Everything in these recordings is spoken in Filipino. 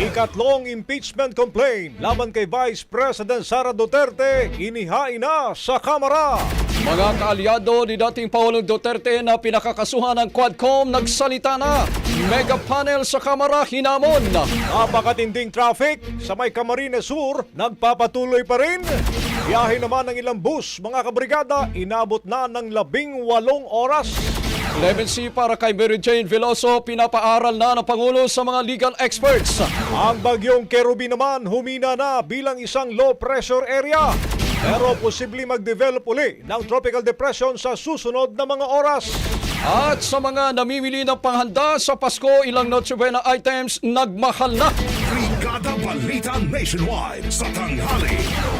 Ikatlong impeachment complaint laban kay Vice President Sara Duterte inihain na sa Kamara. Mga kaalyado ni dating Pangulong Duterte na pinakakasuhan ng Quadcom nagsalita na. Mega panel sa Kamara hinamon. Napakatinding traffic sa may Camarines Sur nagpapatuloy pa rin. Biyahe naman ng ilang bus mga kabrigada inabot na ng labing walong oras. 11C para kay Mary Jane Veloso, pinapaaral na ng Pangulo sa mga legal experts. Ang bagyong Kerubi naman humina na bilang isang low pressure area. Pero posibleng mag-develop uli ng tropical depression sa susunod na mga oras. At sa mga namimili ng panghanda sa Pasko, ilang Noche Buena items nagmahal na. Brigada Balita Nationwide. Sa tanghali.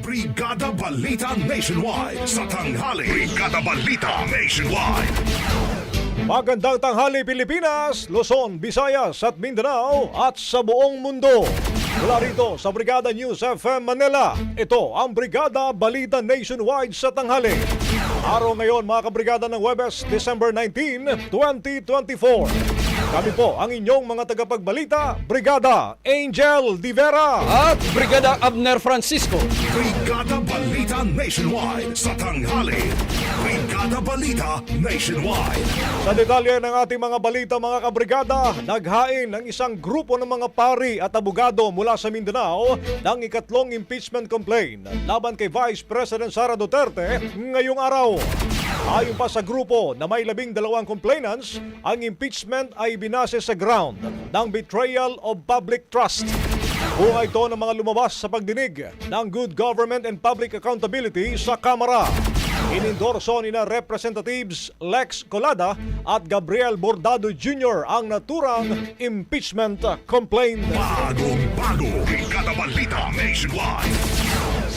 Brigada Balita Nationwide. Sa tanghali. Brigada Balita Nationwide. Magandang tanghali Pilipinas, Luzon, Visayas at Mindanao at sa buong mundo. Mula rito sa Brigada News FM Manila, ito ang Brigada Balita Nationwide sa tanghali. Araw ngayon mga kabrigada ng Webes, December 19, 2024. Kami po ang inyong mga tagapagbalita, Brigada Angel Divera. At Brigada Abner Francisco. Brigada Balita Nationwide. Sa tanghali. Brigada Balita Nationwide. Sa detalye ng ating mga balita mga kabrigada, naghain ng isang grupo ng mga pari at abogado mula sa Mindanao ng ikatlong impeachment complaint laban kay Vice President Sara Duterte ngayong araw. Ayon pa sa grupo na may labing dalawang complainants, ang impeachment ay binase sa ground ng betrayal of public trust. Bunga ito ng mga lumabas sa pagdinig ng Good Government and Public Accountability sa Kamara. Inendorso ni na Representatives Lex Colada at Gabriel Bordado Jr. ang naturang impeachment complaint. Bagong bago, Brigada Balita Nationwide.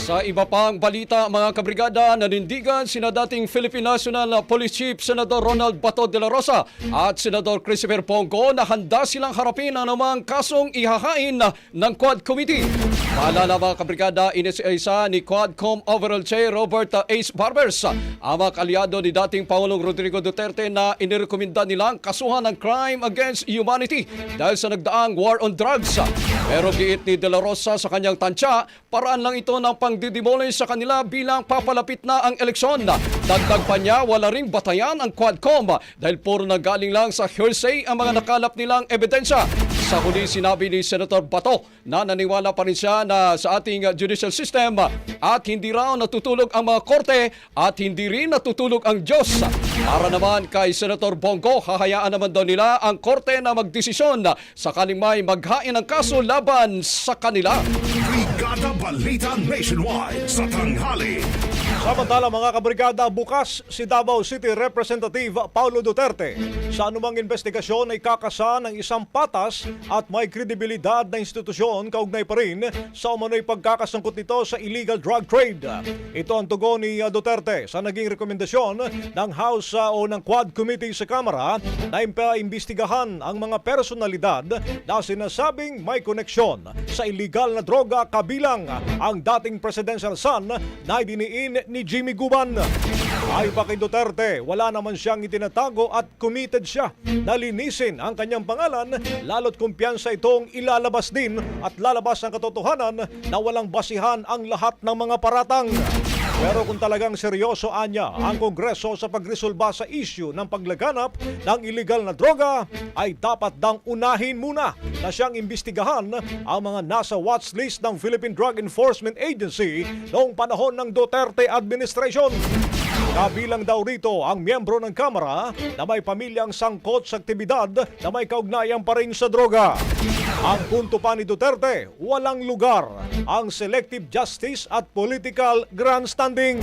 Sa iba pang balita, mga kabrigada, nanindigan sina dating Philippine National Police Chief Senador Ronald Bato de la Rosa at Senador Christopher Pongo na handa silang harapin ang namang kasong ihahain ng Quad Committee. Paalala mga kabrigada, inisa ni Quadcom Overall Chair Robert Ace Barbers ang mga kalyado ni dating Pangulong Rodrigo Duterte na inirekomenda nilang kasuhan ng crime against humanity dahil sa nagdaang war on drugs. Pero giit ni De La Rosa sa kanyang tansya, paraan lang ito ng pangdidemolish sa kanila bilang papalapit na ang eleksyon. Dagdag pa niya, wala ring batayan ang Quadcom dahil puro nagaling lang sa hearsay ang mga nakalap nilang ebidensya. Sa huli sinabi ni Senator Bato na naniwala pa rin siya na sa ating judicial system at hindi raw natutulog ang mga korte at hindi rin natutulog ang Diyos. Para naman kay Senator Bongo, hahayaan naman daw nila ang korte na magdesisyon sakaling may maghain ng kaso laban sa kanila. Balita Nationwide sa tanghali. Samantala mga kabrigada, bukas si Davao City Representative Paulo Duterte sa anumang investigasyon ay kakasa ng isang patas at may kredibilidad na institusyon kaugnay pa rin sa umano'y pagkakasangkot nito sa illegal drug trade. Ito ang tugon ni uh, Duterte sa naging rekomendasyon ng House uh, o ng Quad Committee sa Kamara na impaimbestigahan ang mga personalidad na sinasabing may koneksyon sa illegal na droga kabilang ang dating presidential son na idiniin ni Jimmy Guban. Ay pa kay Duterte, wala naman siyang itinatago at committed siya na linisin ang kanyang pangalan lalo't kumpiyansa itong ilalabas din at lalabas ang katotohanan na walang basihan ang lahat ng mga paratang. Pero kung talagang seryoso anya ang Kongreso sa pagresolba sa issue ng paglaganap ng illegal na droga, ay dapat dang unahin muna na siyang imbestigahan ang mga nasa watch list ng Philippine Drug Enforcement Agency noong panahon ng Duterte administration. Kabilang daw rito ang miyembro ng Kamara na may pamilyang sangkot sa aktibidad na may kaugnayan pa rin sa droga. Ang punto pa ni Duterte, walang lugar ang selective justice at political grandstanding.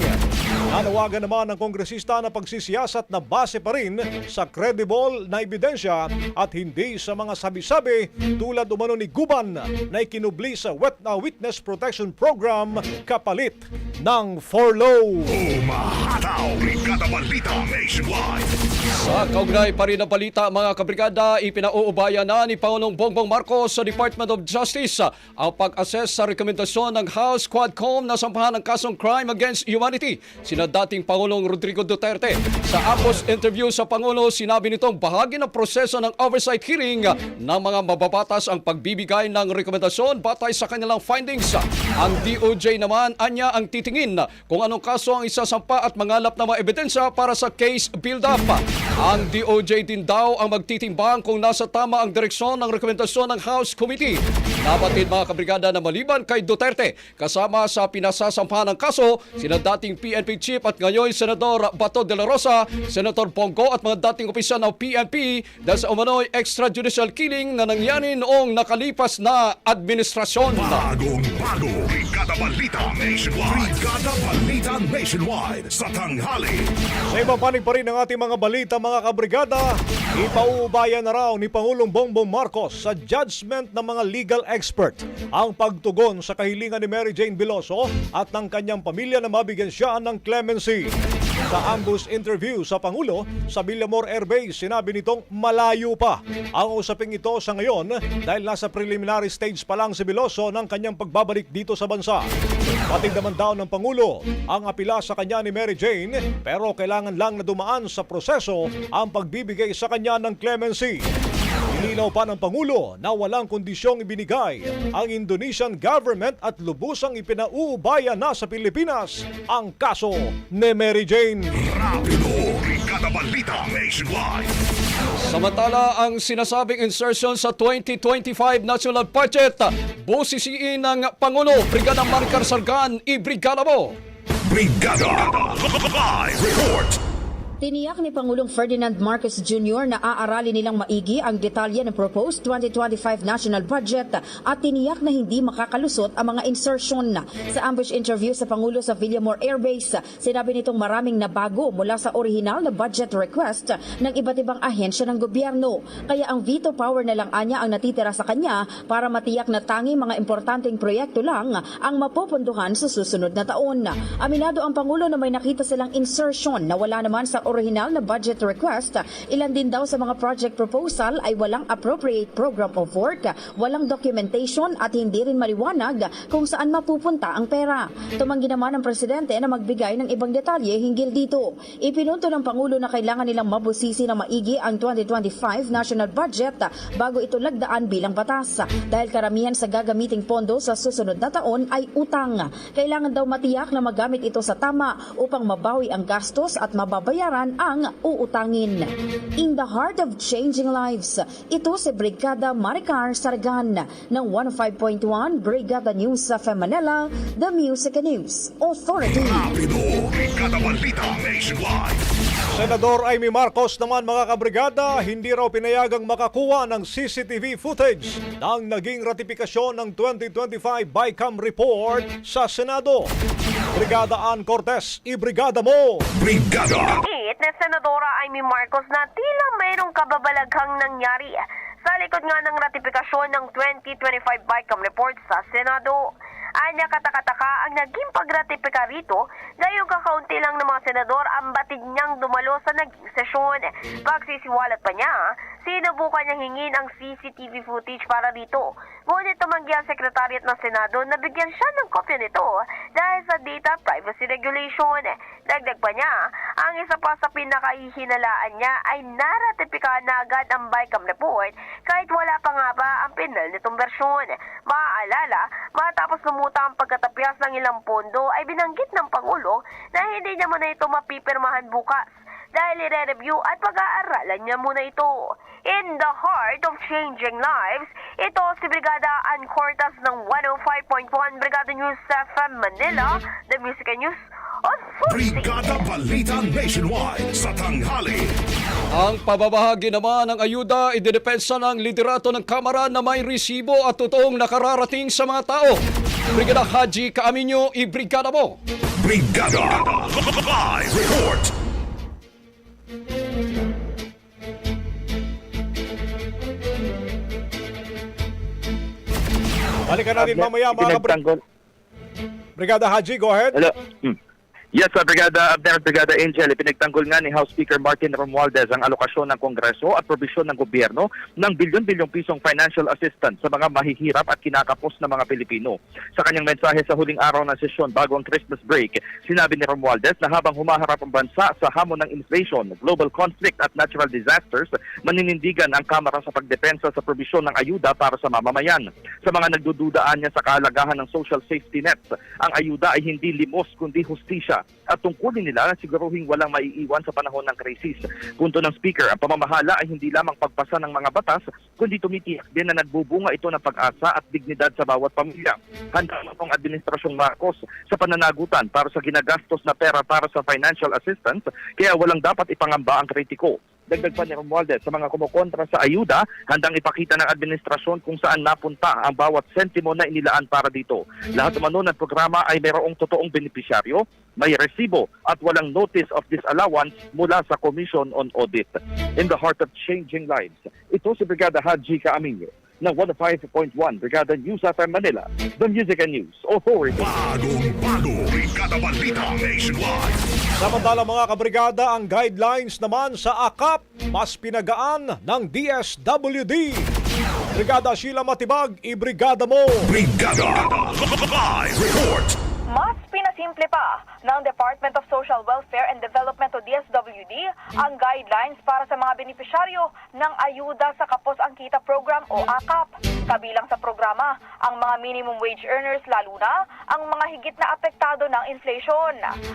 Nanawagan naman ng kongresista na pagsisiyasat na base pa rin sa credible na ebidensya at hindi sa mga sabi-sabi tulad umano ni Guban na ikinubli sa Wet- uh, Witness Protection Program kapalit ng forlow. Umahataw, Brigada Balita Nationwide. Sa kaugnay pa rin na balita mga kabrigada, ipinauubaya na ni Pangulong Bongbong Marcos sa Department of Justice ang pag-assess sa rekomendasyon ng House Quadcom na sampahan ng kasong crime against humanity. Sina dating Pangulong Rodrigo Duterte. Sa Apos interview sa Pangulo, sinabi nitong bahagi ng proseso ng oversight hearing ng mga mababatas ang pagbibigay ng rekomendasyon batay sa kanilang findings. Ang DOJ naman anya ang titingin kung anong kaso ang isasampa at mangalap na mga ebidensya para sa case build-up. Ang DOJ din daw ang magtitimbang kung nasa tama ang direksyon ng rekomendasyon ng House Committee. Nabatid mga kabrigada na maliban kay Duterte, kasama sa pinasasampahan ng kaso, sina dating PNP Chief at ngayon Senador Bato de la Rosa, Senator Bongo at mga dating opisyal ng PNP dahil sa umano'y extrajudicial killing na nangyari noong nakalipas na administrasyon. Bagong bago, Brigada Balita Nationwide. Brigada Balita Nationwide sa tanghali. Sa ibang panig pa rin ng ating mga balita mga kabrigada, ipauubaya na raw ni Pangulong Bongbong Marcos sa judgment ng mga legal expert ang pagtugon sa kahilingan ni Mary Jane Biloso at ng kanyang pamilya na mabigyan siya ng clemency. Sa ambush interview sa Pangulo sa Villamor Air Base, sinabi nitong malayo pa ang usaping ito sa ngayon dahil nasa preliminary stage pa lang si Biloso ng kanyang pagbabalik dito sa bansa. Patig naman daw ng Pangulo ang apila sa kanya ni Mary Jane pero kailangan lang na dumaan sa proseso ang pagbibigay sa kanya ng clemency. Nilinaw pa ng Pangulo na walang kondisyong ibinigay ang Indonesian government at lubusang ipinauubaya na sa Pilipinas ang kaso ni Mary Jane. Rapido, Brigada Balita Nationwide. Samantala, ang sinasabing insertion sa 2025 national budget, busisiin ng Pangulo, Brigada Maricar Sargan, i-brigada mo! Brigada Live Report. Tiniyak ni Pangulong Ferdinand Marcos Jr. na aaralin nilang maigi ang detalye ng proposed 2025 national budget at tiniyak na hindi makakalusot ang mga insertion. Sa ambush interview sa Pangulo sa Villamor Air Base, sinabi nitong maraming nabago mula sa orihinal na budget request ng iba't ibang ahensya ng gobyerno. Kaya ang veto power na lang anya ang natitira sa kanya para matiyak na tangi mga importanteng proyekto lang ang mapupunduhan sa susunod na taon. Aminado ang Pangulo na may nakita silang insertion na wala naman sa original na budget request. Ilan din daw sa mga project proposal ay walang appropriate program of work, walang documentation at hindi rin maliwanag kung saan mapupunta ang pera. Tumanggi naman ang presidente na magbigay ng ibang detalye hinggil dito. Ipinunto ng Pangulo na kailangan nilang mabusisi na maigi ang 2025 national budget bago ito lagdaan bilang batas. Dahil karamihan sa gagamiting pondo sa susunod na taon ay utang. Kailangan daw matiyak na magamit ito sa tama upang mabawi ang gastos at mababayaran ang uutangin. In the heart of changing lives, ito si Brigada Maricar Sargan ng 105.1 Brigada News sa Manila, The Music and News Authority. Rapido, Brigada Balita Nationwide. Senador Amy Marcos naman mga kabrigada, hindi raw pinayagang makakuha ng CCTV footage ng naging ratifikasyon ng 2025 BICAM report sa Senado. Brigada Ann Cortez, ibrigada mo! Brigada. It na Senadora Amy Marcos na tila mayroong kababalaghang nangyari sa likod nga ng ratifikasyon ng 2025 BICAM report sa Senado. Anya katakataka ang naging pagratipika rito gayong kakaunti lang ng mga senador ang batid niyang dumalo sa naging sesyon. Pagsisiwalat pa niya, sinubukan niyang hingin ang CCTV footage para dito. Ngunit tumanggi ang sekretariat ng Senado na bigyan siya ng kopya nito dahil sa data privacy regulation. Dagdag pa niya, ang isa pa sa pinakahihinalaan niya ay naratipikahan na agad ang BICAM report kahit wala pa nga ba ang pinal nitong bersyon. Maaalala, matapos lumutang ang pagkatapyas ng ilang pondo ay binanggit ng Pangulo na hindi niya muna ito mapipirmahan bukas dahil i-review at pag-aaralan niya muna ito. In the heart of changing lives, ito si Brigada Ann Cortas ng 105.1 Brigada News FM Manila, The Music and News. Brigada Balita Nationwide sa tanghali. Ang pababahagi naman ng ayuda ididepensa ng liderato ng Kamara na may resibo at totoong nakararating sa mga tao. Brigada Haji Kaaminyo, ibrigada mo! Brigada. Live report. Balikan natin mamaya mga kabri- Brigada Haji, go ahead. Hello. Hmm. Yes, sa Brigada Abner Brigada Angel, ipinagtanggol nga ni House Speaker Martin Romualdez ang alokasyon ng Kongreso at probisyon ng gobyerno ng bilyon-bilyong pisong financial assistance sa mga mahihirap at kinakapos na mga Pilipino. Sa kanyang mensahe sa huling araw ng sesyon bago ang Christmas break, sinabi ni Romualdez na habang humaharap ang bansa sa hamon ng inflation, global conflict at natural disasters, maninindigan ang Kamara sa pagdepensa sa probisyon ng ayuda para sa mamamayan. Sa mga nagdududaan niya sa kahalagahan ng social safety nets, ang ayuda ay hindi limos kundi hustisya at tungkulin nila na siguruhing walang maiiwan sa panahon ng krisis. Punto ng Speaker, ang pamamahala ay hindi lamang pagpasa ng mga batas, kundi tumitiyak din na nagbubunga ito ng pag-asa at dignidad sa bawat pamilya. Handa ang Administrasyong Marcos sa pananagutan para sa ginagastos na pera para sa financial assistance, kaya walang dapat ipangamba ang kritiko. Dagdag pa ni Romualdez, sa mga kumukontra sa ayuda, handang ipakita ng administrasyon kung saan napunta ang bawat sentimo na inilaan para dito. Lahat naman ng programa ay mayroong totoong benepisyaryo, may resibo at walang notice of disallowance mula sa Commission on Audit. In the heart of changing lives, ito si Brigada Haji Kaaminyo ng 105.1 Brigada News FM Manila, The Music and News Authority. Bagong bago. Brigada Balita Nationwide. Samantala mga kabrigada, ang guidelines naman sa AKAP mas pinagaan ng DSWD. Brigada Sheila Matibag, ibrigada mo! Brigada. Live report. Mas pinasimple pa ng Department of Social Welfare and Development o DSWD ang guidelines para sa mga benepisyaryo ng Ayuda sa Kapos ang Kita Program o AKAP. Kabilang sa programa ang mga minimum wage earners lalo na ang mga higit na apektado ng inflation.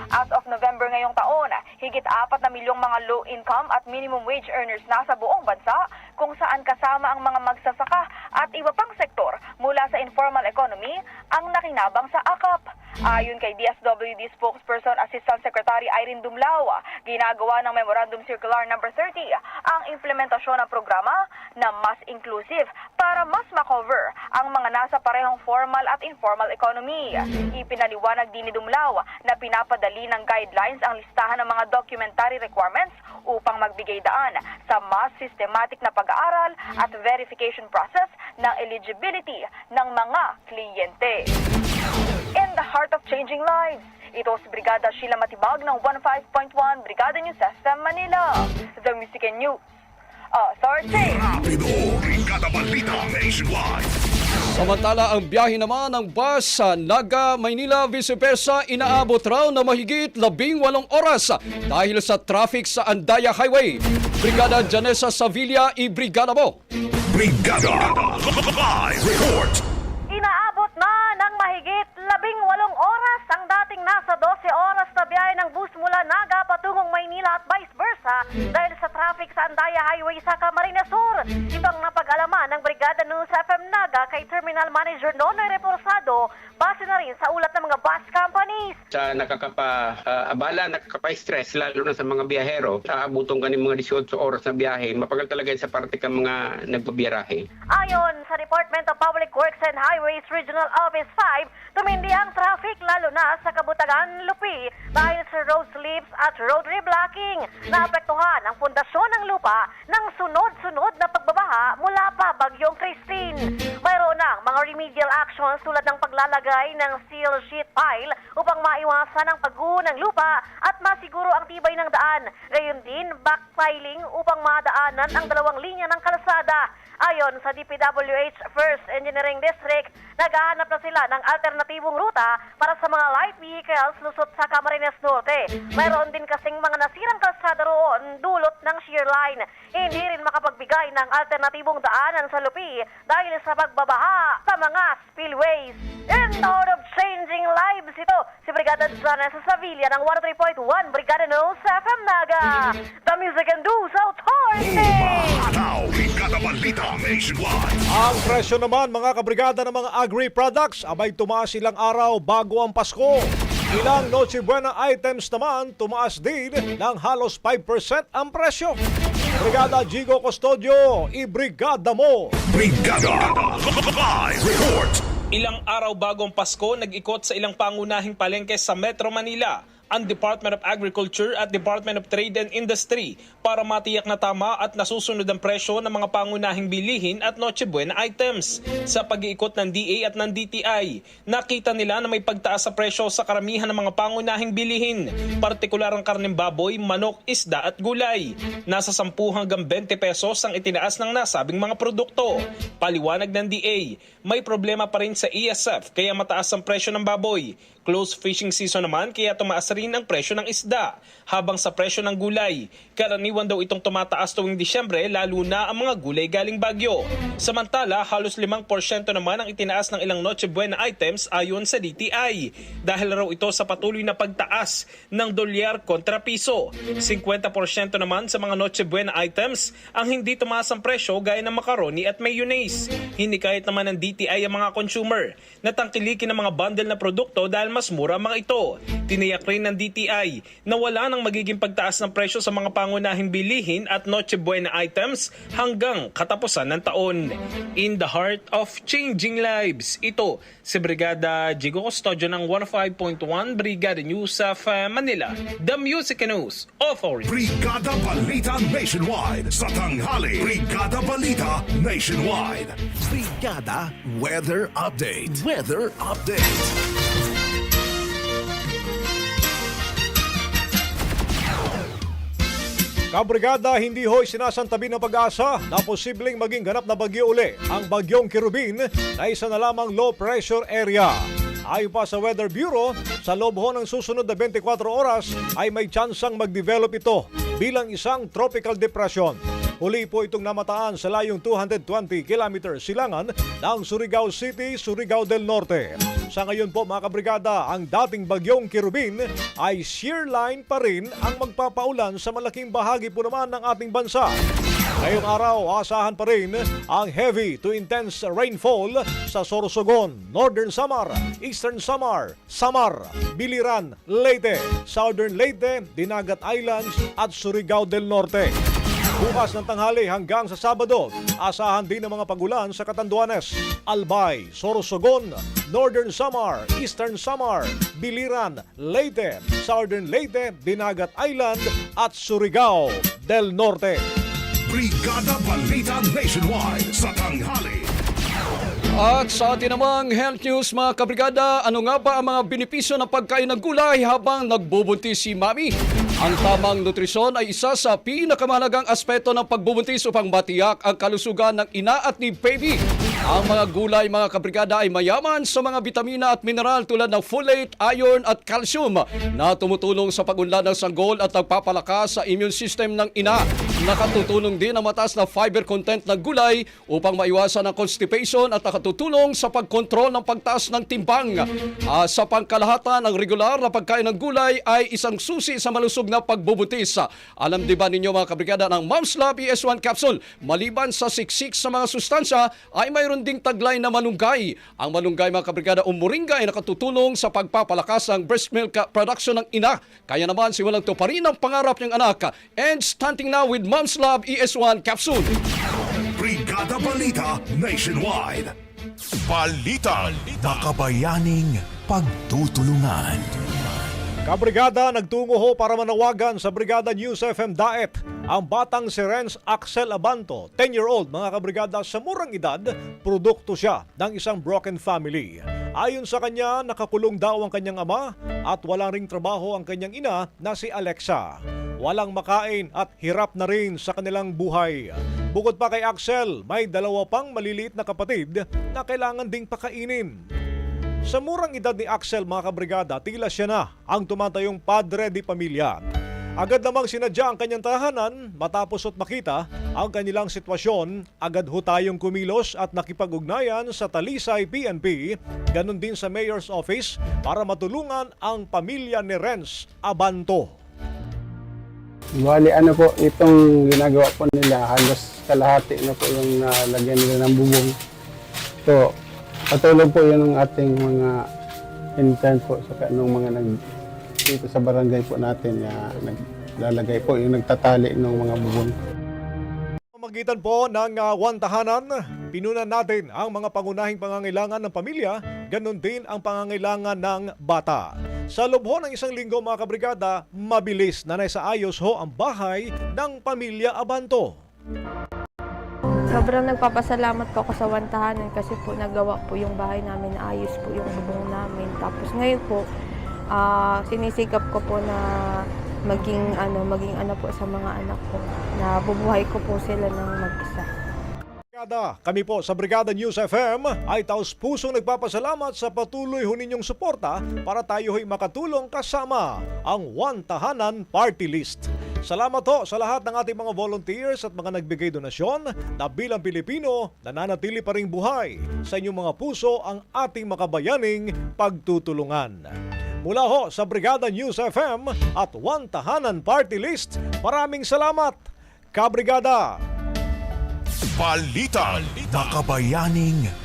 As of November ngayong taon, higit apat na milyong mga low income at minimum wage earners na sa buong bansa kung saan kasama ang mga magsasaka at iba pang sektor mula sa informal economy ang nakinabang sa AKAP. Ayon kay DSWD spokesperson Assistant Secretary Irene Dumlao, ginagawa ng Memorandum Circular number 30 ang implementasyon ng programa na mas inclusive para mas makover ang mga nasa parehong formal at informal economy. Ipinaliwanag din ni Dumlao na pinapadali ng guidelines ang listahan ng mga documentary requirements upang magbigay daan sa mas systematic na pag-aaral at verification process ng eligibility ng mga kliyente. In the heart of changing lives, ito si Brigada Sheila Matibag ng 15.1 Brigada News FM Manila. The Music and News Authority. Rapido, Brigada Balita Nationwide. Samantala, ang biyahe naman ng bus sa Naga, Maynila, vice versa, inaabot raw na mahigit labing walong oras dahil sa traffic sa Andaya Highway. Brigada Janessa Sevilla, i-brigada mo! Brigada Live Report. Inaabot na ng mahigit labing walong oras ang dating nasa 12 oras na biyahe ng bus mula Naga patungong Maynila at vice versa dahil sa traffic sa Andaya Highway sa Camarines Sur. Ito ang napag-alaman ng Brigada News FM Naga kay Terminal Manager Nonoy Reporsado base na rin sa ulat ng mga bus companies. sa nakakapa-abala, nakakapa-stress, lalo na sa mga biyahero. Sa abutong kaning mga 18 oras na biyahe, mapagal talaga sa parte ka mga nagbabiyarahe. Ayon sa Department of Public Works and Highways Regional Office 5, tumindi ang traffic lalo na sa Kabutagan, Lupi dahil sa road slips at road reblocking. Naapektuhan ang pundasyon ng lupa ng sunod-sunod na pagbabaha mula pa bagyong Christine. Mayroon ng mga remedial actions tulad ng paglalagay ng seal sheet pile upang maiwasan ang pagguho ng lupa at masiguro ang tibay ng daan. Gayon din, backfiling upang madaanan ang dalawang linya ng kalsada. Ayon sa DPWH First Engineering District, naghahanap na sila ng alternatibong ruta para sa mga light vehicles lusot sa Camarines Norte. Mayroon din kasing mga nasirang kalsada roon dulot ng shear line. Hindi rin makapagbigay ng alternatibong daanan sa lupi dahil sa pagbabaha sa mga spillways. In heart of changing lives, ito si Brigada Zana sa Sevilla ng 103.1 Brigada News FM Naga. The Music and News Authority! Now, Brigada Balita Nationwide. Ang presyo naman mga kabrigada ng mga agri-products abay tumaas ilang araw bago ang Pasko. Ilang Noche Buena items naman tumaas din ng halos 5% ang presyo. Brigada Jigo Custodio, i-brigada mo! Brigada Live Report. Ilang araw bago ang Pasko, nag-ikot sa ilang pangunahing palengke sa Metro Manila ang Department of Agriculture at Department of Trade and Industry para matiyak na tama at nasusunod ang presyo ng mga pangunahing bilihin at Noche Buena items. Sa pag-iikot ng DA at ng DTI, nakita nila na may pagtaas sa presyo sa karamihan ng mga pangunahing bilihin, partikular ang karneng baboy, manok, isda at gulay. Nasa 10 hanggang 20 pesos ang itinaas ng nasabing mga produkto. Paliwanag ng DA, may problema pa rin sa ESF kaya mataas ang presyo ng baboy. Close fishing season naman kaya tumaas rin ang presyo ng isda. Habang sa presyo ng gulay, karaniwan daw itong tumataas tuwing Disyembre lalo na ang mga gulay galing Bagyo. Samantala, halos 5% naman ang itinaas ng ilang Noche Buena items ayon sa DTI. Dahil raw ito sa patuloy na pagtaas ng dolyar kontra piso. 50% naman sa mga Noche Buena items ang hindi tumaas ang presyo gaya ng macaroni at mayonnaise. Hindi naman ng DTI ang mga consumer na tangkilikin ng mga bundle na produkto dahil mas mura mga ito. Tiniyak rin ng DTI na wala nang magiging pagtaas ng presyo sa mga pangunahing bilihin at Noche Buena items hanggang katapusan ng taon. In the heart of changing lives, ito si Brigada Jigo Custodio ng 105.1 Brigada News of Manila, The Music News Authority. Brigada Balita Nationwide. Sa tanghali, Brigada Balita Nationwide. Brigada Weather Update. Weather Update. Kabrigada, hindi ho'y sinasantabi ng pag-asa na posibleng maging ganap na bagyo uli ang bagyong Kirubin na isa na lamang low pressure area. Ayon pa sa Weather Bureau, sa loob ho ng susunod na 24 oras ay may tsansang mag-develop ito bilang isang tropical depression. Huli po itong namataan sa layong 220 km silangan ng Surigao City, Surigao del Norte. Sa ngayon po mga kabrigada, ang dating bagyong Kirubin ay shear line pa rin ang magpapaulan sa malaking bahagi po naman ng ating bansa. Ngayong araw, asahan pa rin ang heavy to intense rainfall sa Sorsogon, Northern Samar, Eastern Samar, Samar, Biliran, Leyte, Southern Leyte, Dinagat Islands at Surigao del Norte. Bukas ng tanghali hanggang sa Sabado, asahan din ang mga pagulan sa Catanduanes, Albay, Sorsogon, Northern Samar, Eastern Samar, Biliran, Leyte, Southern Leyte, Dinagat Island at Surigao del Norte. Brigada Balita Nationwide sa tanghali. At sa atin namang health news mga kabrigada, ano nga ba ang mga benepisyo ng pagkain ng gulay habang nagbubuntis si mami? Ang tamang nutrisyon ay isa sa pinakamahalagang aspeto ng pagbubuntis upang matiyak ang kalusugan ng ina at ni baby. Ang mga gulay mga kabrigada ay mayaman sa mga bitamina at mineral tulad ng folate, iron at calcium na tumutulong sa pagunlad ng sanggol at nagpapalakas sa immune system ng ina. Nakatutulong din ang mataas na fiber content ng gulay upang maiwasan ang constipation at nakatutulong sa pagkontrol ng pagtaas ng timbang. Ah, sa pangkalahatan, ang regular na pagkain ng gulay ay isang susi sa malusog na pagbubuntis. Alam di ba ninyo mga kabrigada ng Mom's Love ES1 capsule, maliban sa siksik sa mga sustansya, ay mayroon ding taglay na malunggay. Ang malunggay mga kabrigada o moringa ay nakatutulong sa pagpapalakas ng breast milk production ng ina. Kaya naman siwalang to pa rin ang pangarap ng anak. And starting now with Mom's Love ES1 capsule. Brigada Balita Nationwide. Balita. Makabayaning pagtutulungan. Kabrigada nagtungo ho para manawagan sa Brigada News FM Daet ang batang si Renz Axel Abanto, 10-year-old mga kabrigada sa murang edad, produkto siya ng isang broken family. Ayon sa kanya, nakakulong daw ang kanyang ama at walang ring trabaho ang kanyang ina na si Alexa. Walang makain at hirap na rin sa kanilang buhay. Bukod pa kay Axel, may dalawa pang maliliit na kapatid na kailangan ding pakainin. Sa murang edad ni Axel mga kabrigada, tila siya na ang tumatayong padre di pamilya. Agad namang sinadya ang kanyang tahanan matapos at makita ang kanilang sitwasyon. Agad ho tayong kumilos at nakipag-ugnayan sa Talisay PNP, ganun din sa Mayor's Office para matulungan ang pamilya ni Renz Abanto. Bali ano po, itong ginagawa po nila, halos kalahati na po yung nalagyan nila ng bubong. So, patulong po yun ng ating mga intern po sa nung mga nag dito sa barangay po natin na naglalagay po yung nagtatali ng mga bubong. Pamagitan po ng uh, one tahanan, pinunan natin ang mga pangunahing pangangailangan ng pamilya, ganun din ang pangangailangan ng bata. Sa loob ho ng isang linggo mga kabrigada, mabilis na naisaayos ho ang bahay ng pamilya Abanto. Sobrang nagpapasalamat po ako sa Wantahanan kasi po nagawa po yung bahay namin, ayos po yung bubong namin. Tapos ngayon po, ah, sinisikap ko po na maging ano, maging ano po sa mga anak ko. Na bubuhay ko po sila ng mag-isa. Brigada, kami po sa Brigada News FM ay taos pusong nagpapasalamat sa patuloy ho ninyong suporta para tayo ho'y makatulong kasama ang One Tahanan Party List. Salamat ho sa lahat ng ating mga volunteers at mga nagbigay donasyon na bilang Pilipino nananatili pa ring buhay sa inyong mga puso ang ating makabayaning pagtutulungan. Mula ho sa Brigada News FM at One Tahanan Party List, maraming salamat, Kabrigada! Balita. Makabayaning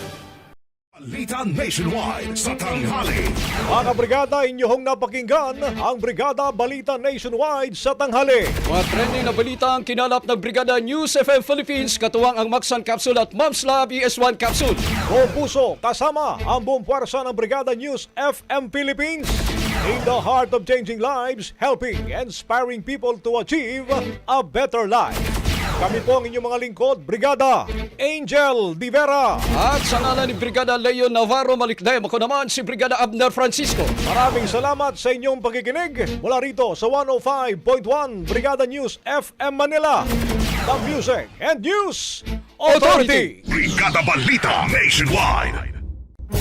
Balita Nationwide sa tanghali. Mga kabrigada, inyong napakinggan ang Brigada Balita Nationwide sa tanghali. Mga trending na balita ang kinalap ng Brigada News FM Philippines, katuwang ang Maxan Capsule at Mom's Lab ES1 Capsule. Buong puso, kasama ang buong puwersa ng Brigada News FM Philippines. In the heart of changing lives, helping, inspiring people to achieve a better life. Kami po ang inyong mga lingkod, Brigada Angel Divera. At sa ngalan ni Brigada Leo Navarro Malikdem, ako naman si Brigada Abner Francisco. Maraming salamat sa inyong pagkikinig mula rito sa 105.1 Brigada News FM Manila. The Music and News Authority. Brigada Balita Nationwide.